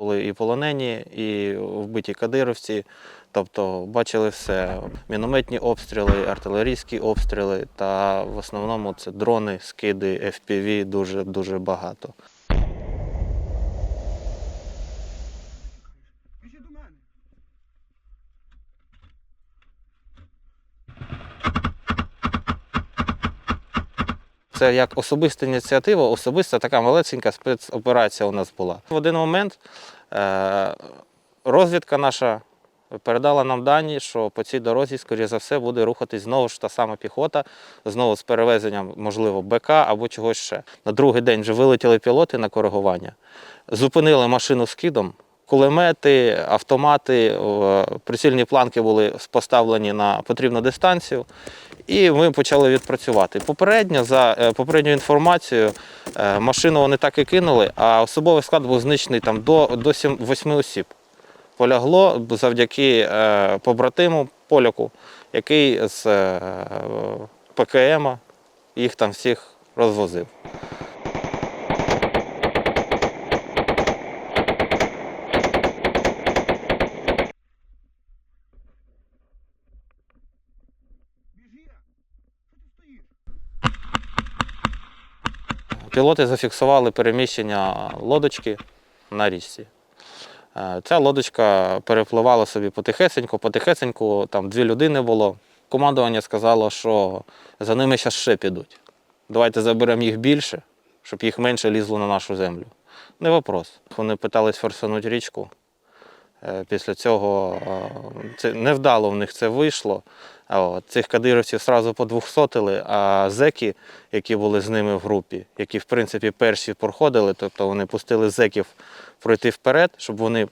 Були і полонені, і вбиті кадировці. Тобто бачили все: мінометні обстріли, артилерійські обстріли, та в основному це дрони, скиди, FPV дуже дуже багато. Це як особиста ініціатива, особиста така малесенька спецоперація у нас була. В один момент е, розвідка наша передала нам дані, що по цій дорозі, скоріше за все, буде рухатись знову ж та сама піхота, знову з перевезенням, можливо, БК або чогось ще. На другий день вже вилетіли пілоти на коригування, зупинили машину з кидом. Кулемети, автомати, е, прицільні планки були поставлені на потрібну дистанцію, і ми почали відпрацювати. Попередньо, за попередню інформацію, е, машину вони так і кинули, а особовий склад був знищений там до, до 8 осіб. Полягло завдяки е, побратиму поляку, який з е, ПКМ їх там всіх розвозив. Пілоти зафіксували переміщення лодочки на річці. Е, Ця лодочка перепливала собі потихесеньку, потихесеньку, там дві людини було. Командування сказало, що за ними зараз ще підуть. Давайте заберемо їх більше, щоб їх менше лізло на нашу землю. Не вопрос. Вони питались форсанути річку. Е, Після цього е, це невдало в них це вийшло. От, цих кадировців одразу подвухсотили, а зеки, які були з ними в групі, які в принципі перші проходили, тобто вони пустили зеків пройти вперед, щоб вони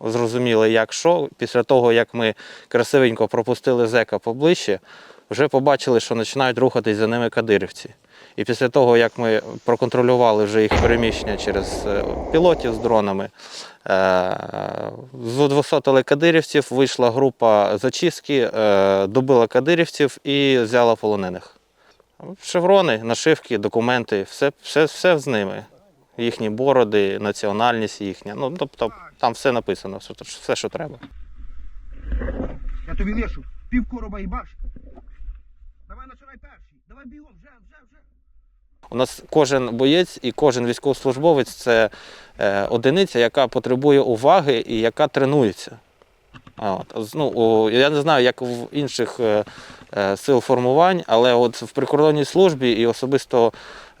зрозуміли, як що. Після того, як ми красивенько пропустили зека поближче, вже побачили, що починають рухатись за ними кадирівці. І після того, як ми проконтролювали вже їх переміщення через е, пілотів з дронами, е, зводвосотили кадирівців, вийшла група зачистки, е, добила кадирівців і взяла полонених. Шеврони, нашивки, документи, все, все, все з ними. Їхні бороди, національність їхня. Ну, тобто там все написано, все, що треба. Я тобі лишу. Пів короба і баш. Давай починай перший. Давай бігом, вже, вже, вже. У нас кожен боєць і кожен військовослужбовець це е, одиниця, яка потребує уваги і яка тренується. От. Ну, я не знаю, як в інших е, е, сил формувань, але от в прикордонній службі і особисто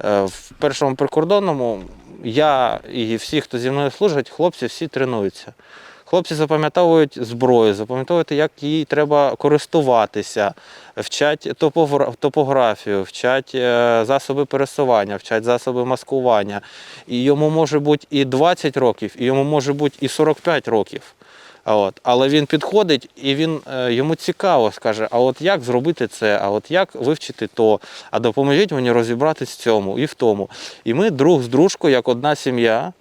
в першому прикордонному я і всі, хто зі мною служать, хлопці всі тренуються. Хлопці запам'ятовують зброю, запам'ятовують, як їй треба користуватися, вчать топографію, вчать е, засоби пересування, вчать засоби маскування. І йому може бути і 20 років, і йому може бути і 45 років. От. Але він підходить і він, е, йому цікаво скаже, а от як зробити це, а от як вивчити то, а допоможіть мені розібратись в цьому і в тому. І ми друг з дружкою, як одна сім'я,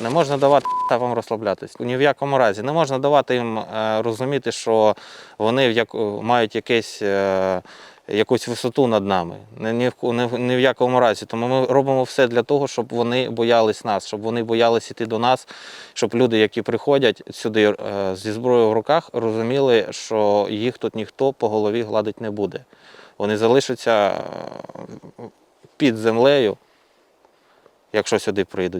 Не можна давати вам розслаблятись. Ні в якому разі. Не можна давати їм е, розуміти, що вони мають якесь, е, якусь висоту над нами. Ні, в, ні, в- якому разі. Тому ми робимо все для того, щоб вони боялись нас, щоб вони боялись іти до нас, щоб люди, які приходять сюди е, зі зброєю в руках, розуміли, що їх тут ніхто по голові гладить не буде. Вони залишаться під землею, якщо сюди прийдуть.